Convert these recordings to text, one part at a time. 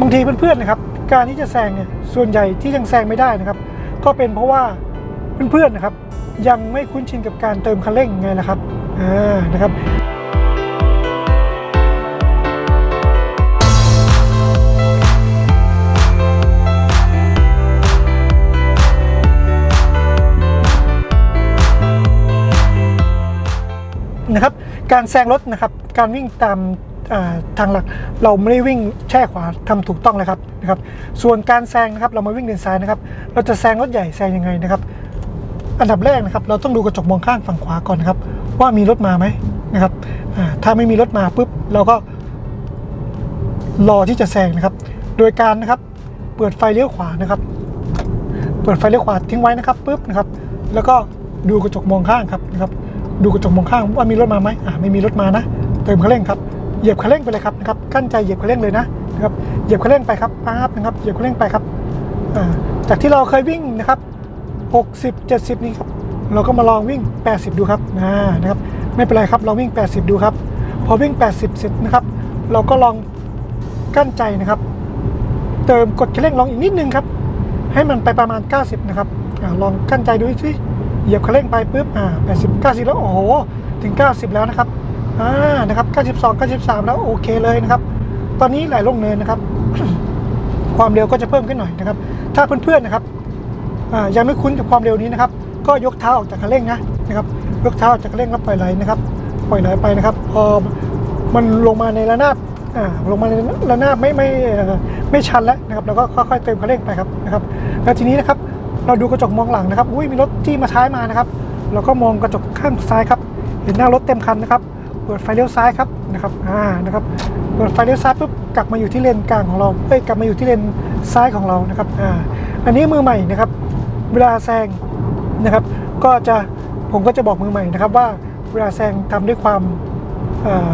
บางทีเพื่อนๆนะครับ การที่จะแซงเนี่ยส่วนใหญ่ที่ยังแซงไม่ได้นะครับ ก็เป็นเพราะว่าเพื่อนๆนะครับ ยังไม่คุ้นชินกับการเติมคันเร่งไงละครับอ่านะครับนะครับการแซงรถนะครับ การวิ่งตาม ทางหลักเราไม่ได้วิ่งแช่ขวาทำถูกต้องเลยครับนะครับ ส่วนการแซงนะครับเรามาวิ่งเลนซ้ายนะครับ เราจะแซงรถใหญ่แซงยังไงนะครับ อันดับแรกนะครับ เราต้องดูกระจกมองข้างฝั่งขวาก่อนนะครับ ว่ามีรถมาไหมนะครับถ้าไม่มีรถมาปุ๊บเราก็รอที่จะแซงนะครับ โดยการนะครับเปิดไฟเลี้ยวขวานะครับ เปิดไฟเลี้ยวขวาทิ้งไว้นะครับปุ๊บนะครับ แล้วก็ดูกระจกมองข้างครับนะครับ ดูกระจกมองข้างว่ามีรถมาไหมอ่าไม่มีรถมานะ เติมเคันเร่งครับ เหยียบคันเร่งไปเลยครับนะครับกั้นใจเหยียบคันเร่งเลยนะนะครับเหยียบคันเร่งไปครับป๊าบนะครับเหยียบคันเร่งไปครับจากที่เราเคยวิ่งนะครับ 60 70 นี่ครับเราก็มาลองวิ่ง 80 ดูครับนะครับไม่เป็นไรครับเราวิ่ง 80 ดูครับพอวิ่ง 80 เสร็จนะครับเราก็ลองกั้นใจนะครับ เติมกดคันเร่งลองอีกนิดนึงครับ ให้มันไปประมาณ 90 นะครับอลองกั้นใจดูสิเหยียบคันเร่งไปปุ๊บอ่า80 90 แล้วโอ้โหถึง 90 แล้วนะครับ อ่านะครับ 92 93 แล้วโอเคเลยนะครับ ตอนนี้ไหลลงเนินนะครับ ความเร็วก็จะเพิ่มขึ้นหน่อยนะครับ ถ้าเพื่อนๆนะครับอ่ายังไม่คุ้นกับความเร็วนี้นะครับ ก็ยกเท้าออกจากคันเร่งนะนะครับ ยกเท้าออกจากคันเร่งแล้วปล่อยไหลนะครับ ปล่อยไหลไปนะครับพอมันลงมาในระนาบอ่าลงมาในระนาบไม่ไม่เอ่อไม่ชันแล้วนะครับเราก็ค่อยๆเติมคันเร่งไปครับนะครับ แล้วทีนี้นะครับ เราดูกระจกมองหลังนะครับ อุ้ยมีรถที่มาท้ายมานะครับ เราก็มองกระจกข้างซ้ายครับ เห็นหน้ารถเต็มคันนะครับ เปิดไฟเลี้ยวซ้ายครับนะครับอ่านะครับเปิดไฟเลี้ยวซ้ายปุ๊บกลับมาอยู่ที่เลนกลางของเราเอ้ยกลับมาอยู่ที่เลนซ้ายของเรานะครับอ่าอันนี้มือใหม่นะครับ เวลาแซงนะครับ ก็จะผมก็จะบอกมือใหม่นะครับ ว่าเวลาแซงทำด้วยความอ่อ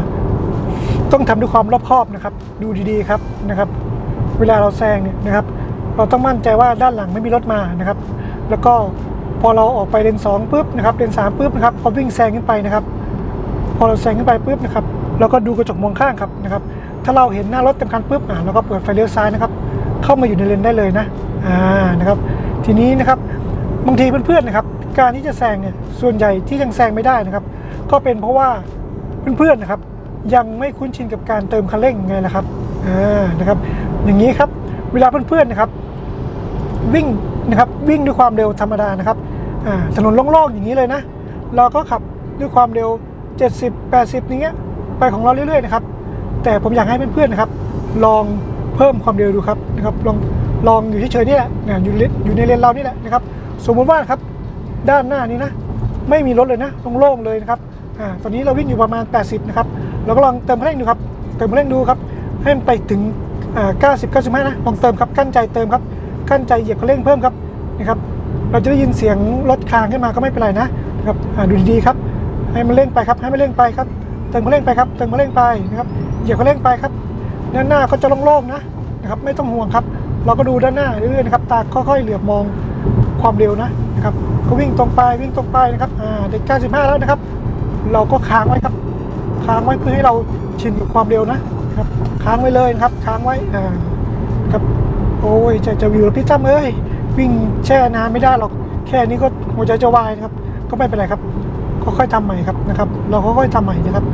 ต้องทำด้วยความรอบคอบนะครับ ดูดีๆครับนะครับ เวลาเราแซงเนี่ยนะครับ เราต้องมั่นใจว่าด้านหลังไม่มีรถมานะครับ แล้วก็พอเราออกไปเลนสองปุ๊บนะครับเลนสามปุ๊บนะครับพอวิ่งแซงขึ้นไปนะครับ พอเราแซงขึ้นไปปุ๊บนะครับเราก็ดูกระจกมองข้างครับนะครับ ถ้าเราเห็นหน้ารถเต็มคันปุ๊บอ่าเราก็เปิดไฟเลี้ยวซ้ายนะครับเข้ามาอยู่ในเลนได้เลยนะอ่านะครับ ทีนี้นะครับบางทีเพื่อนๆนะครับ การที่จะแซงเนี่ยส่วนใหญ่ที่ยังแซงไม่ได้นะครับ ก็เป็นเพราะว่าเพื่อนๆนะครับ ยังไม่คุ้นชินกับการเติมคันเร่งไงล่ะครับอ่านะครับ อย่างนี้ครับเวลาเพื่อนๆนะครับ วิ่งนะครับวิ่งด้วยความเร็วธรรมดานะครับอ่าถนนโล่งๆอย่างนี้เลยนะ เราก็ขับด้วยความเร็ว 70 80อย่างเงี้ยไปของเราเรื่อยๆนะครับ แต่ผมอยากให้เพื่อนๆนะครับ ลองเพิ่มความเร็วดูครับนะครับ ลองลองอยู่เฉยๆนี่แหละนะอยู่อยู่ในเลนเรานี่แหละนะครับ สมมุติว่าครับ ด้านหน้านี้นะ ไม่มีรถเลยนะโล่งๆเลยนะครับอ่าตอนนี้เราวิ่งอยู่ประมาณ 80 นะครับ เราก็ลองเติมคันเร่งดูครับ เติมคันเร่งดูครับ ให้มันไปถึงอ่า90 95นะ ลองเติมครับกั้นใจเติมครับกั้นใจเหยียบคันเร่งเพิ่มครับนะครับ เราจะได้ยินเสียงรถคางขึ้นมาก็ไม่เป็นไรนะนะครับอ่าดูดีๆครับ ให้มันเร่งไปครับ ให้มันเร่งไปครับเติมคันเร่งไปครับเติมคันเร่งไปนะครับเหยียบคันเร่งไปครับด้านหน้าก็จะโล่งๆนะนะครับ ไม่ต้องห่วงครับ เราก็ดูด้านหน้าเรื่อยๆนะครับตาค่อยๆเหลือบมองความเร็วนะนะครับก็วิ่งตรงไปวิ่งตรงไปนะครับอ่าเด็ก95 แล้วนะครับ เราก็ค้างไว้ครับ ค้างไว้เพื่อให้เราชินกับความเร็วนะครับ ค้างไว้เลยนะครับ ค้างไว้อ่าครับโอ้ยจะจะวิวแล้วพี่ตั้มเอ้ยวิ่งแช่นานไม่ได้หรอกแค่นี้ก็หัวใจจะวายนะครับ ก็ไม่เป็นไรครับ ค่อยๆทำใหม่ครับนะครับ เราค่อยๆทำใหม่นะครับ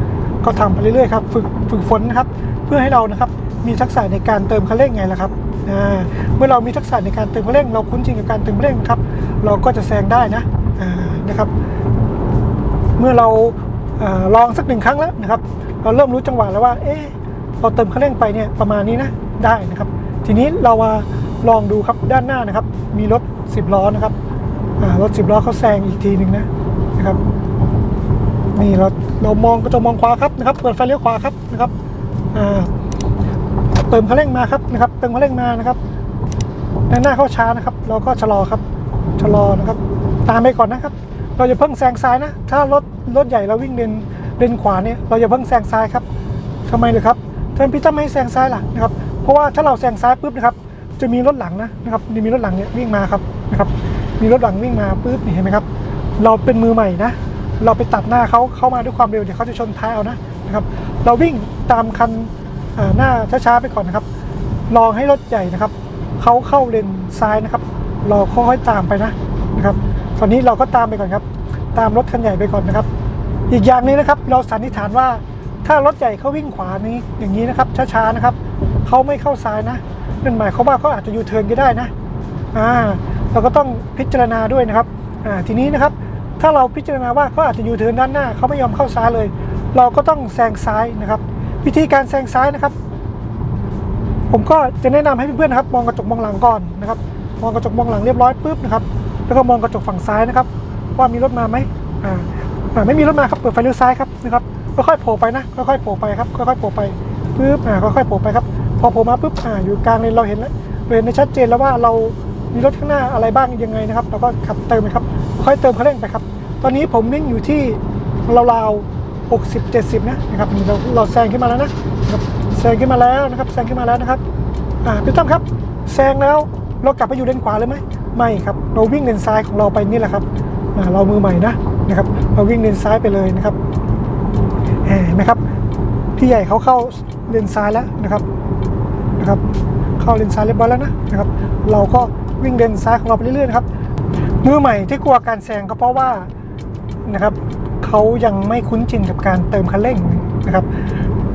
ก็ทำไปเรื่อยๆครับฝึกฝึกฝนนะครับเพื่อให้เรานะครับมีทักษะในการเติมคันเร่งไงล่ะครับเมื่อเรามีทักษะในการเติมคันเร่ง เราคุ้นชินกับการเติมคันเร่งครับ เราก็จะแซงได้นะนะครับ เมื่อเราลองสักหนึ่งครั้งแล้วนะครับ เราเริ่มรู้จังหวะแล้วว่า เอ๊เราเติมคันเร่งไปเนี่ยประมาณนี้นะได้นะครับ ทีนี้เรามาลองดูครับด้านหน้านะครับ มีรถ 10 ล้อนะครับรถ 10 ล้อเขาแซงอีกทีหนึ่งนะนะครับ นี่เราเรามองก็จะมองขวาครับนะครับเปิดไฟเลี้ยวขวาครับนะครับเติมคันเร่งมาครับนะครับ เติมคันเร่งมานะครับด้านหน้าเข้าช้านะครับ เราก็ชะลอครับชะลอนะครับ ตามไปก่อนนะครับ เราจะเพิ่งแซงซ้ายนะ ถ้ารถรถใหญ่เราวิ่งเลนเลนขวาเนี่ยเราจะเพิ่งแซงซ้ายครับทำไมเลยครับทำไมพี่ตั้มไม่ให้แซงซ้ายล่ะนะครับ เพราะว่าถ้าเราแซงซ้ายปุ๊บนะครับ จะมีรถหลังนะนะครับมีรถหลังเนี่ยวิ่งมาครับนะครับ มีรถหลังวิ่งมาปุ๊บเห็นไหมครับ เราเป็นมือใหม่นะ เราไปตัดหน้าเขาเข้ามาด้วยความเร็วเดี๋ยวเขาจะชนท้ายเอานะนะครับ เราวิ่งตามคันหน้าช้าๆไปก่อนนะครับรองให้รถใหญ่นะครับเขาเข้าเลนซ้ายนะครับ เราค่อยๆตามไปนะนะครับตอนนี้เราก็ตามไปก่อนครับ ตามรถคันใหญ่ไปก่อนนะครับ อีกอย่างนึงนะครับ เราสันนิษฐานว่าถ้ารถใหญ่เขาวิ่งขวานี้อย่างนี้นะครับช้าๆนะครับเขาไม่เข้าซ้ายนะนั่นหมายความว่าเขาอาจจะยูเทิร์นก็ได้นะอ่าเราก็ต้องพิจารณาด้วยนะครับอ่าทีนี้นะครับ ถ้าเราพิจารณาว่าเขาอาจจะยูเทิร์นด้านหน้าเขาไม่ยอมเข้าซ้ายเลย เราก็ต้องแซงซ้ายนะครับ วิธีการแซงซ้ายนะครับ ผมก็จะแนะนำให้เพื่อนๆนะครับ มองกระจกมองหลังก่อนนะครับ มองกระจกมองหลังเรียบร้อยปุ๊บนะครับ แล้วก็มองกระจกฝั่งซ้ายนะครับ ว่ามีรถมาไหมอ่าไม่มีรถมาครับเปิดไฟเลี้ยวซ้ายครับนะครับค่อยๆโผล่ไปนะค่อยๆโผล่ไปครับค่อยๆโผล่ไปปุ๊บอ่าค่อยๆโผล่ไปครับพอโผล่มาปุ๊บอ่าอยู่กลางเลนเราเห็นแล้วเราเห็นได้ชัดเจนแล้วว่าเรา มีรถข้างหน้าอะไรบ้างยังไงนะครับเราก็ขับเติมไปครับค่อยเติมคันเร่งไปครับ ตอนนี้ผมวิ่งอยู่ที่ราวๆ60 70 นะนะครับนี่เราเราแซงขึ้นมาแล้วนะแซงขึ้นมาแล้วนะครับแซงขึ้นมาแล้วนะครับอ่าพี่ตั้มครับแซงแล้วเรากลับไปอยู่เลนขวาเลยไหมไม่ครับเราวิ่งเลนซ้ายของเราไปนี่แหละครับอ่าเรามือใหม่นะนะครับเราวิ่งเลนซ้ายไปเลยนะครับเห็นไหมครับพี่ใหญ่เขาเข้าเลนซ้ายแล้วนะครับนะครับ เข้าเลนซ้ายเรียบร้อยแล้วนะนะครับ เราก็ วิ่งเลนซ้ายของเราไปเรื่อยๆครับมือใหม่ที่กลัวการแซงก็เพราะว่านะครับเขายังไม่คุ้นชินกับการเติมคันเร่งนะครับ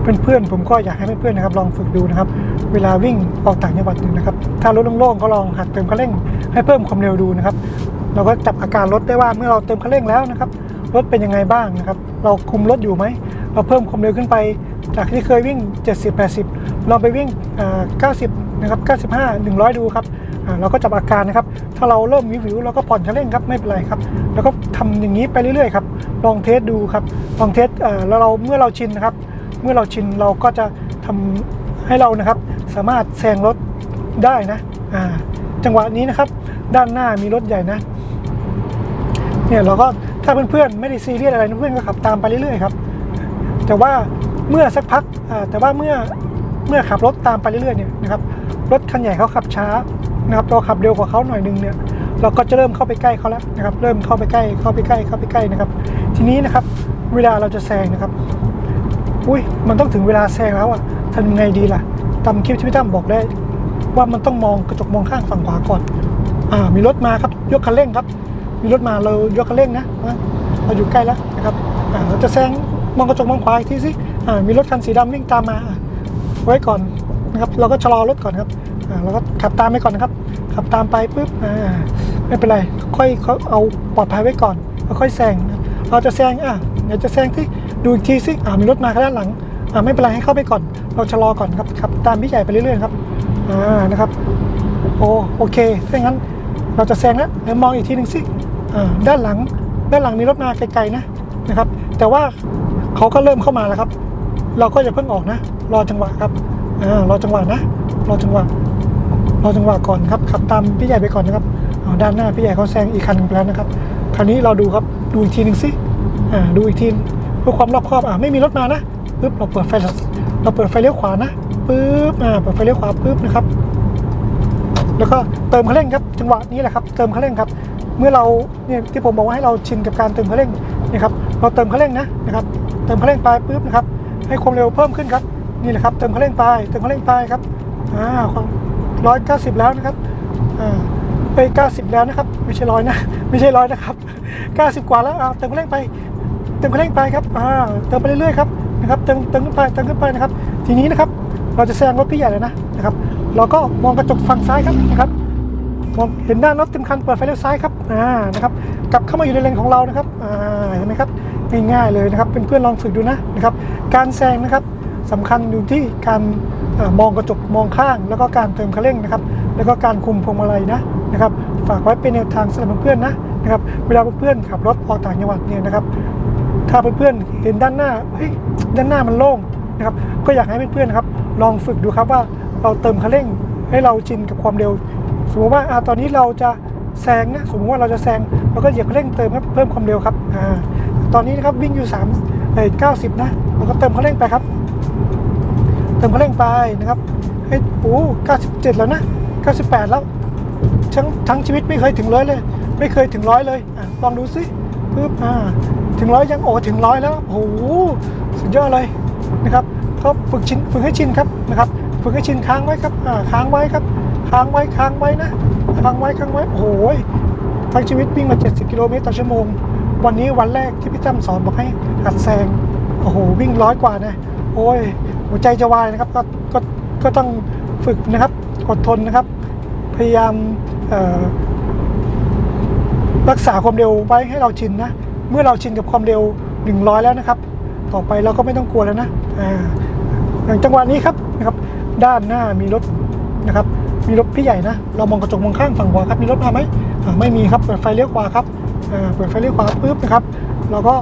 เพื่อนๆผมก็อยากให้เพื่อนๆนะครับลองฝึกดูนะครับ เวลาวิ่งออกต่างจังหวัดเนี่ยนะครับ ถ้ารถโล่งๆก็ลองหัดเติมคันเร่ง ให้เพิ่มความเร็วดูนะครับ เราก็จับอาการรถได้ว่าเมื่อเราเติมคันเร่งแล้วนะครับรถเป็นยังไงบ้างนะครับ เราคุมรถอยู่ไหม เราเพิ่มความเร็วขึ้นไป จากที่เคยวิ่ง 70 80เราไปวิ่งอ่า90 นะครับ 95 100 ดูครับ เราก็จับอาการนะครับ ถ้าเราเริ่มวิววิวเราก็ผ่อนคันเร่งครับไม่เป็นไรครับ แล้วก็ทำอย่างนี้ไปเรื่อยๆครับ ลองเทสดูครับ ลองเทสแล้วเราเมื่อเราชินนะครับ เมื่อเราชินเราก็จะทำให้เรานะครับ สามารถแซงรถได้นะอ่าจังหวะนี้นะครับ ด้านหน้ามีรถใหญ่นะ เนี่ยเราก็ถ้าเพื่อนๆไม่ได้ซีเรียสอะไรนะเพื่อนก็ขับตามไปเรื่อยๆครับ แต่ว่าเมื่อสักพักอ่าแต่ว่าเมื่อเมื่อขับรถตามไปเรื่อยๆเนี่ยนะครับรถคันใหญ่เขาขับช้า นะครับเราขับเร็วกว่าเขาหน่อยนึงเนี่ยเราก็จะเริ่มเข้าไปใกล้เขาแล้วนะครับ เริ่มเข้าไปใกล้เข้าไปใกล้เข้าไปใกล้นะครับ ทีนี้นะครับ เวลาเราจะแซงนะครับ อุ้ยมันต้องถึงเวลาแซงแล้วอะทำยังไงดีล่ะตามคลิปที่พี่ตั้มบอกได้ ว่ามันต้องมองกระจกมองข้างฝั่งขวาก่อน อ่า มีรถมาครับ ยกคันเร่งครับ มีรถมาเรายกคันเร่งนะเราอยู่ใกล้แล้วนะครับ อ่า เราจะแซงมองกระจกมองขวาอีกทีสิอ่า มีรถคันสีดำวิ่งตามมาไว้ก่อนนะครับ เราก็ชะลอรถก่อนครับ เราก็ขับตามไปก่อนนะครับ ขับตามไปปุ๊บอ่าไม่เป็นไร ค่อยเขาเอาปลอดภัยไว้ก่อนแล้วค่อยแซงเราจะแซงอะเดี๋ยวจะแซงที่ดูอีกทีสิอ่ามีรถมาข้างด้านหลังอ่าไม่เป็นไรให้เข้าไปก่อน เราชะลอก่อนครับขับตามพี่ใหญ่ไปเรื่อยๆครับอ่านะครับโอโอเคถ้าอย่างนั้นเราจะแซงแล้วเดี๋ยวมองอีกทีหนึ่งสิอ่าด้านหลัง ด้านหลังมีรถมาไกลๆนะนะครับ แต่ว่าเขาก็เริ่มเข้ามาแล้วครับ เราก็อย่าเพิ่งออกนะ รอจังหวะครับอ่ารอจังหวะนะ รอจังหวะ รอจังหวะก่อนครับขับตามพี่ใหญ่ไปก่อนนะครับอ่าด้านหน้าพี่ใหญ่เขาแซงอีกคันหนึ่งไปแล้วนะครับ คราวนี้เราดูครับดูอีกทีหนึ่งสิอ่าดูอีกทีเพื่อความรอบคอบอ่าไม่มีรถมานะปึ๊บเราเปิดไฟเราเปิดไฟเลี้ยวขวานะปึ๊บอ่าเปิดไฟเลี้ยวขวาปึ๊บนะครับ แล้วก็เติมคันเร่งครับจังหวะนี้แหละครับเติมคันเร่งครับ เมื่อเราเนี่ยที่ผมบอกว่าให้เราชินกับการเติมคันเร่งนะครับเราเติมคันเร่งนะนะครับ เติมคันเร่งไปปุ๊บนะครับ ให้ความเร็วเพิ่มขึ้นครับนี่แหละครับเติมคันเร่งไปเติมคันเร่งไปครับอ่าความ ร้อยเก้าสิบแล้วนะครับอ่าเอ้ยเก้าสิบแล้วนะครับ ไม่ใช่ร้อยนะ ไม่ใช่ร้อยนะครับเก้าสิบกว่าแล้วเติมคันเร่งไป เติมคันเร่งไปครับอ่าเติมไปเรื่อยๆครับนะครับ เติมเติมขึ้นไปเติมขึ้นไปนะครับ ทีนี้นะครับ เราจะแซงรถพี่ใหญ่เลยนะนะครับ เราก็มองกระจกฝั่งซ้ายครับนะครับมองเห็นด้านรถเต็มคันเปิดไฟเลี้ยวซ้ายครับอ่านะครับกลับเข้ามาอยู่ในเลนของเรานะครับอ่าเห็นไหมครับง่ายๆเลยนะครับเพื่อนๆลองฝึกดูนะนะครับ การแซงนะครับสำคัญอยู่ที่การ มองกระจกมองข้าง แล้วก็การเติมคันเร่งนะครับ แล้วก็การคุมพวงมาลัยนะนะครับ ฝากไว้เป็นแนวทางสำหรับเพื่อนๆนะนะครับ เวลาเพื่อนๆขับรถออกต่างจังหวัดเนี่ยนะครับ ถ้าเพื่อนๆเห็นด้านหน้าเฮ้ยด้านหน้ามันโล่งนะครับ ก็อยากให้เพื่อนๆนะครับ ลองฝึกดูครับว่าเราเติมคันเร่งให้เราชินกับความเร็ว สมมติว่าอ่าตอนนี้เราจะแซงนะสมมติว่าเราจะแซงเราก็เหยียบคันเร่งเติมครับเพิ่มความเร็วครับอ่าตอนนี้นะครับวิ่งอยู่3เอ้ย90นะเราก็เติมคันเร่งไปครับ เติมเร่งไปนะครับเฮ้โอ้97 แล้วนะ 98 แล้ว ทั้งทั้งชีวิตไม่เคยถึงร้อยเลย ไม่เคยถึงร้อยเลยอะลองดูสิปึ๊บอ่าถึงร้อยยังโอ้ถึงร้อยแล้วโอ้โหสุดยอดเลยนะครับเขาฝึกชินฝึกให้ชินครับนะครับฝึกให้ชินค้างไว้ครับอ่าค้างไว้ครับ ค้างไว้ค้างไว้นะค้างไว้ค้างไว้โอ้โหทั้งชีวิตวิ่งมา 70 กิโลเมตรต่อชั่วโมง วันนี้วันแรกที่พี่จ้ำสอนบอกให้หัดแซงโอ้โหวิ่งร้อยกว่านะโอ้ย หัวใจจะวายนะครับก็ก็ก็ต้องฝึกนะครับอดทนนะครับ พยายามรักษาความเร็วไว้ให้เราชินนะเมื่อเราชินกับความเร็ว 100 แล้วนะครับ ต่อไปเราก็ไม่ต้องกลัวแล้วนะอย่างจังหวะนี้ครับนะครับ ด้านหน้ามีรถนะครับ มีรถพี่ใหญ่นะ เรามองกระจกมองข้างฝั่งขวาครับมีรถมาไหมไม่มีครับเปิดไฟเลี้ยวขวาครับเปิดไฟเลี้ยวขวาปุ๊บนะครับเราก็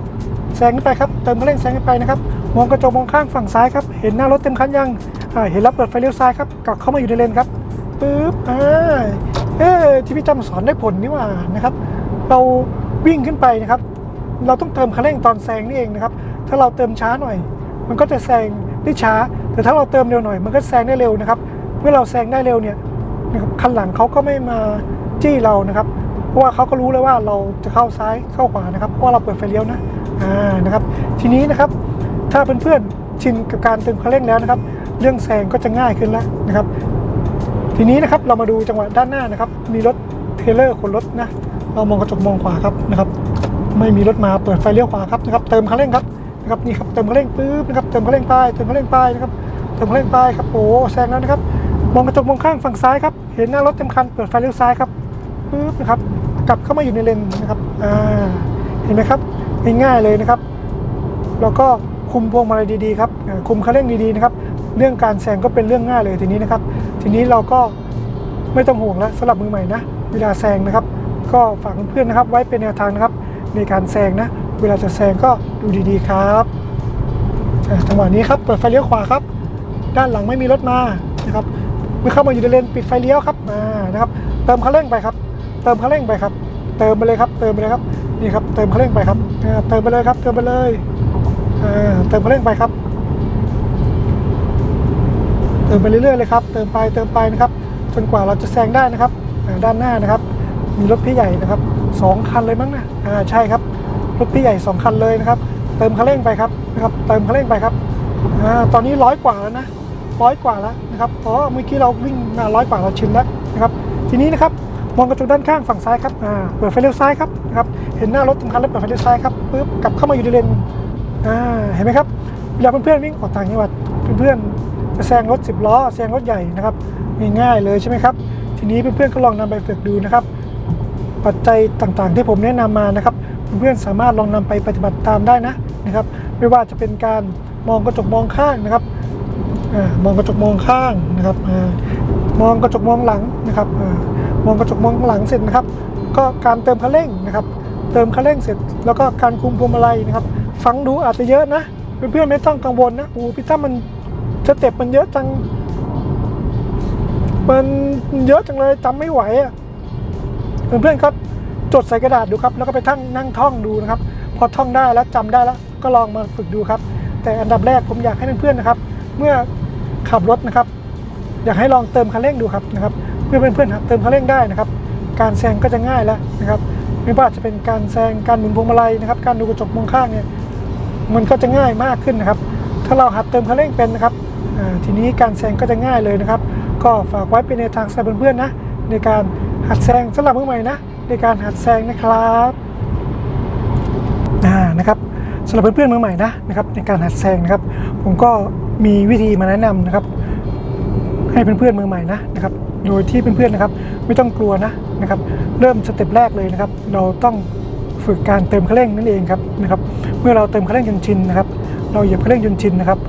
แซงขึ้นไปครับเติมคันเร่งแซงขึ้นไปนะครับ มองกระจกมองข้างฝั่งซ้ายครับ เห็นหน้ารถเต็มคันยังเห็นแล้วเปิดไฟเลี้ยวซ้ายครับกลับเข้ามาอยู่ในเลนครับปุ๊บอ่าเอ๊ที่พี่จำสอนได้ผลนี่หว่านะครับ เราวิ่งขึ้นไปนะครับ เราต้องเติมคันเร่งตอนแซงนี่เองนะครับ ถ้าเราเติมช้าหน่อย มันก็จะแซงได้ช้า แต่ถ้าเราเติมเร็วหน่อย มันก็แซงได้เร็วนะครับ เมื่อเราแซงได้เร็วเนี่ยนะครับคันหลังเขาก็ไม่มาจี้เรานะครับ เพราะว่าเขาก็รู้แล้วว่าเราจะเข้าซ้ายเข้าขวานะครับ เพราะเราเปิดไฟเลี้ยวนะ อ่า นะครับ ทีนี้นะครับ ถ้าเพื่อนๆชินกับการเติมคันเร่งแล้วนะครับ เรื่องแซงก็จะง่ายขึ้นแล้วนะครับ ทีนี้นะครับเรามาดูจังหวะด้านหน้านะครับ มีรถเทเลอร์ขนรถนะเรามองกระจกมองขวาครับนะครับ ไม่มีรถมาเปิดไฟเลี้ยวขวาครับนะครับ เติมคันเร่งครับนะครับนี่ครับเติมคันเร่งปุ๊บนะครับเติมคันเร่งไปเติมคันเร่งไปนะครับเติมคันเร่งไปครับโอ้แซงแล้วนะครับมองกระจกมองข้างฝั่งซ้ายครับเห็นหน้ารถเต็มคันเปิดไฟเลี้ยวซ้ายครับปุ๊บนะครับกลับเข้ามาอยู่ในเลนนะครับอ่าเห็นไหมครับง่ายๆเลยนะครับ แล้วก็ คุมพวงมาลัยดีๆครับคุมคันเร่งดีๆนะครับเรื่องการแซงก็เป็นเรื่องง่ายเลยทีนี้นะครับ ทีนี้เราก็ไม่ต้องห่วงแล้วสำหรับมือใหม่นะเวลาแซงนะครับ ก็ฝากเพื่อนๆนะครับ ไว้เป็นแนวทางนะครับ ในการแซงนะ เวลาจะแซงก็ดูดีๆครับอ่าจังหวะนี้ครับเปิดไฟเลี้ยวขวาครับ ด้านหลังไม่มีรถมานะครับเมื่อเข้ามาอยู่ในเลนปิดไฟเลี้ยวครับมานะครับเติมคันเร่งไปครับ เติมคันเร่งไปครับ เติมไปเลยครับ เติมไปเลยครับนี่ครับเติมคันเร่งไปครับเติมไปเลยครับ เติมไปเลย เติมเร่งไปครับ เติมไปเรื่อยๆเลยครับ เติมไปเติมไปนะครับ จนกว่าเราจะแซงได้นะครับด้านหน้านะครับ มีรถพี่ใหญ่นะครับสองคันเลยมั้งนะอ่าใช่ครับรถพี่ใหญ่สองคันเลยนะครับ เติมคันเร่งไปครับนะครับ เติมคันเร่งไปครับอ่าตอนนี้ร้อยกว่าแล้วนะร้อยกว่าแล้วนะครับเพราะเมื่อกี้เราวิ่งมาร้อยกว่าเราชินแล้วนะครับ ทีนี้นะครับมองกระจกด้านข้างฝั่งซ้ายครับอ่าเปิดไฟเลี้ยวซ้ายครับนะครับ เห็นหน้ารถตรงคันแล้วเปิดไฟเลี้ยวซ้ายครับปึ๊บกลับเข้ามาอยู่ในเลน อ่าเห็นไหมครับเวลาเพื่อนๆวิ่งออกต่างจังหวัดเพื่อนๆจะแซงรถ 10 ล้อแซงรถใหญ่นะครับง่ายๆเลยใช่ไหมครับ ทีนี้เพื่อนๆก็ลองนำไปฝึกดูนะครับ ปัจจัยต่างๆที่ผมแนะนำมานะครับ เพื่อนๆสามารถลองนำไปปฏิบัติตามได้นะนะครับ ไม่ว่าจะเป็นการมองกระจกมองข้างนะครับอมองกระจกมองข้างนะครับมองกระจกมองหลังนะครับมองกระจกมองหลังเสร็จนะครับ ก็การเติมคันเร่งนะครับ เติมคันเร่งเสร็จ แล้วก็การคุมพวงมาลัยนะครับ ฟังดูอาจจะเยอะนะเพื่อนๆไม่ต้องกังวลนะโอ้พี่ตั้มมันสเต็ปมันเยอะจัง มันเยอะจังเลยจำไม่ไหวอะเพื่อนๆก็จดใส่กระดาษดูครับ แล้วก็ไปทั้งนั่งท่องดูนะครับ พอท่องได้แล้วจำได้แล้ว ก็ลองมาฝึกดูครับ แต่อันดับแรกผมอยากให้เพื่อนๆนะครับ เมื่อขับรถนะครับ อยากให้ลองเติมคันเร่งดูครับนะครับเมื่อเพื่อนๆหัดเติมคันเร่งได้นะครับ การแซงก็จะง่ายแล้วนะครับ ไม่ว่าจะเป็นการแซงการหมุนพวงมาลัยนะครับ การดูกระจกมองข้างเนี่ย มันก็จะง่ายมากขึ้นนะครับ ถ้าเราหัดเติมคันเร่งเป็นนะครับอ่าทีนี้การแซงก็จะง่ายเลยนะครับ ก็ฝากไว้เป็นในวทางสำหรับเพื่อนๆนะ ในการหัดแซงสำหรับมือใหม่นะ ในการหัดแซงนะครับอ่านะครับสำหรับเพื่อนๆมือใหม่นะนะครับ ในการหัดแซงนะครับ ผมก็มีวิธีมาแนะนำนะครับ ให้เพื่อนๆมือใหม่นะนะครับ โดยที่เพื่อนๆนะครับ ไม่ต้องกลัวนะนะครับ เริ่มสเต็ปแรกเลยนะครับ เราต้องฝึกการเติมคันเร่งนั่นเองครับนะครับ เมื่อเราเติมคันเร่งจนชินนะครับ เราเหยียบคันเร่งจนชินนะครับ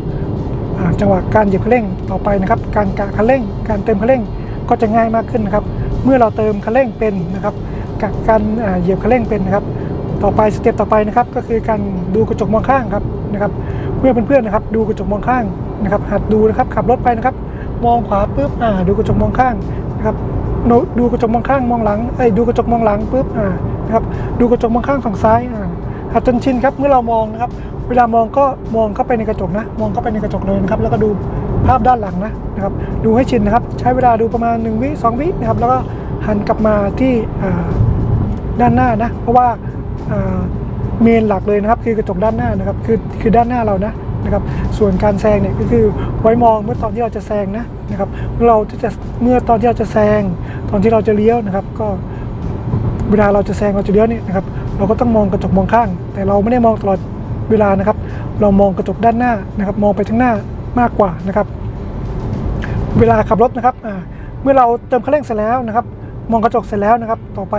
จังหวะการเหยียบคันเร่งต่อไปนะครับ การกะคันเร่ง การเติมคันเร่งก็จะง่ายมากขึ้นนะครับ เมื่อเราเติมคันเร่งเป็นนะครับกะการเหยียบคันเร่งเป็นนะครับ ต่อไปสเต็ปต่อไปนะครับ ก็คือการดูกระจกมองข้างครับนะครับเมื่อเพื่อนๆนะครับ ดูกระจกมองข้างนะครับ หัดดูนะครับขับรถไปนะครับ มองขวาปุ๊บอ่าดูกระจกมองข้างนะครับดูกระจกมองข้างมองหลังไอ้ดูกระจกมองหลังปุ๊บอ่านะครับดูกระจกมองข้างฝั่งซ้ายอ่า หัดจนชินครับเมื่อเรามองนะครับ เวลามองก็มองเข้าไปในกระจกนะ มองเข้าไปในกระจกเลยนะครับ แล้วก็ดูภาพด้านหลังนะนะครับ ดูให้ชินนะครับ ใช้เวลาดูประมาณ1วิ2วินะครับ แล้วก็หันกลับมาที่ด้านหน้านะ เพราะว่าอ่าเมนหลักเลยนะครับ คือกระจกด้านหน้านะครับ คือคือด้านหน้าเรานะนะครับ ส่วนการแซงเนี่ยก็คือไว้มองเมื่อตอนที่เราจะแซงนะนะครับ เมื่อเราจะเมื่อตอนที่เราจะแซง ตอนที่เราจะเลี้ยวนะครับ ก็ เวลาเราจะแซงเราจะเลี้ยวนี่นะครับเราก็ต้องมองกระจกมองข้าง แต่เราไม่ได้มองตลอดเวลานะครับ เรามองกระจกด้านหน้านะครับ มองไปข้างหน้ามากกว่านะครับ เวลาขับรถนะครับเมื่อเราเติมคันเร่งเสร็จแล้วนะครับ มองกระจกเสร็จแล้วนะครับ ต่อไป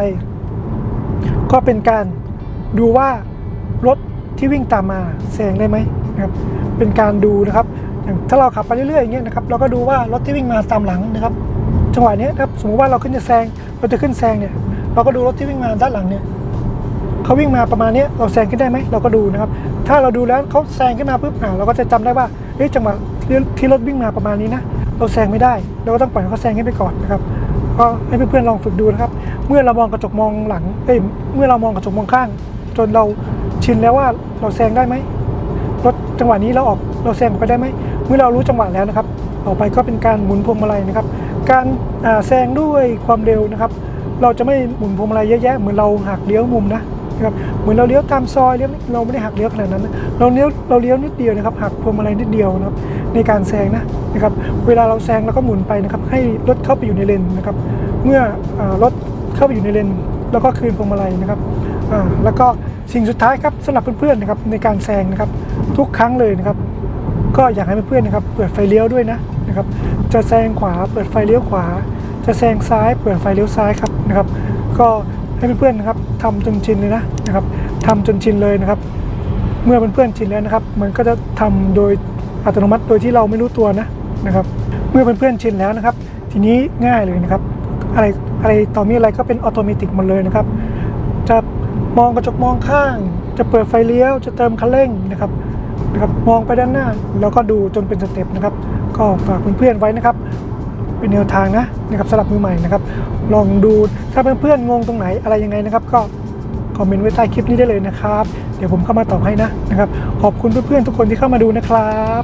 ก็เป็นการดูว่ารถที่วิ่งตามมาแซงได้ไหมนะครับเป็นการดูนะครับอย่างถ้าเราขับไปเรื่อยๆอย่างเงี้ยนะครับเราก็ดูว่ารถที่วิ่งมาตามหลังนะครับ จังหวะนี้นะครับสมมติว่าเราขึ้นจะแซงเราจะขึ้นแซงเนี่ย เราก็ดูรถที่วิ่งมาด้านหลังเนี่ยเขาวิ่งมาประมาณนี้เราแซงขึ้นได้ไหมเราก็ดูนะครับ ถ้าเราดูแล้วเขาแซงขึ้นมาปุ๊บอ่าเราก็จะจำได้ว่าเฮ้ยจังหวะที่รถวิ่งมาประมาณนี้นะเราแซงไม่ได้เราก็ต้องปล่อยเขาแซงขึ้นไปก่อนนะครับก็ให้เพื่อนๆลองฝึกดูนะครับ เมื่อเรามองกระจกมองหลังเอ้ยเมื่อเรามองกระจกมองข้าง จนเราชินแล้วว่าเราแซงได้ไหมรถจังหวะนี้เราออกเราแซงออกไปได้ไหมเมื่อเรารู้จังหวะแล้วนะครับ ต่อไปก็เป็นการหมุนพวงมาลัยนะครับ การแซงด้วยความเร็วนะครับ เราจะไม่หมุนพวงมาลัยเยอะแยะเหมือนเราหักเลี้ยวมุมนะนะครับเหมือนเราเลี้ยวตามซอยเลี้ยวเราไม่ได้หักเลี้ยวขนาดนั้น เราเลี้ยวเราเลี้ยวนิดเดียวนะครับหักพวงมาลัยนิดเดียวนะครับในการแซงนะนะครับเวลาเราแซงเราก็หมุนไปนะครับให้รถเข้าไปอยู่ในเลนนะครับเมื่อรถเข้าไปอยู่ในเลนแล้วก็คืนพวงมาลัยนะครับแล้วก็สิ่งสุดท้ายครับสำหรับเพื่อนๆนะครับในการแซงนะครับทุกครั้งเลยนะครับ ก็อยากให้เพื่อนๆนะครับเปิดไฟเลี้ยวด้วยนะนะครับจะแซงขวาเปิดไฟเลี้ยวขวา จะแซงซ้ายเปิดไฟเลี้ยวซ้ายครับ นะครับ ก็ให้เพื่อนๆนะครับทำจนชินเลยนะนะครับทำจนชินเลยนะครับ เมื่อเพื่อนๆชินแล้วนะครับ มันก็จะทำโดยอัตโนมัติโดยที่เราไม่รู้ตัวนะนะครับ เมื่อเพื่อนๆชินแล้วนะครับ ทีนี้ง่ายเลยนะครับ อะไรอะไรต่อมีอะไรก็เป็นออโตเมติกหมดเลยนะครับ จะมองกระจกมองข้าง จะเปิดไฟเลี้ยว จะเติมคันเร่งนะครับนะครับ มองไปด้านหน้า แล้วก็ดูจนเป็นสเต็ปนะครับ ก็ฝากเพื่อนๆไว้นะครับ เป็นแนวทางนะนะครับสำหรับมือใหม่นะครับ ลองดูถ้าเพื่อนๆงงตรงไหนอะไรยังไงนะครับ ก็คอมเมนต์ไว้ใต้คลิปนี้ได้เลยนะครับ เดี๋ยวผมเข้ามาตอบให้นะนะครับ ขอบคุณเพื่อนๆทุกคนที่เข้ามาดูนะครับ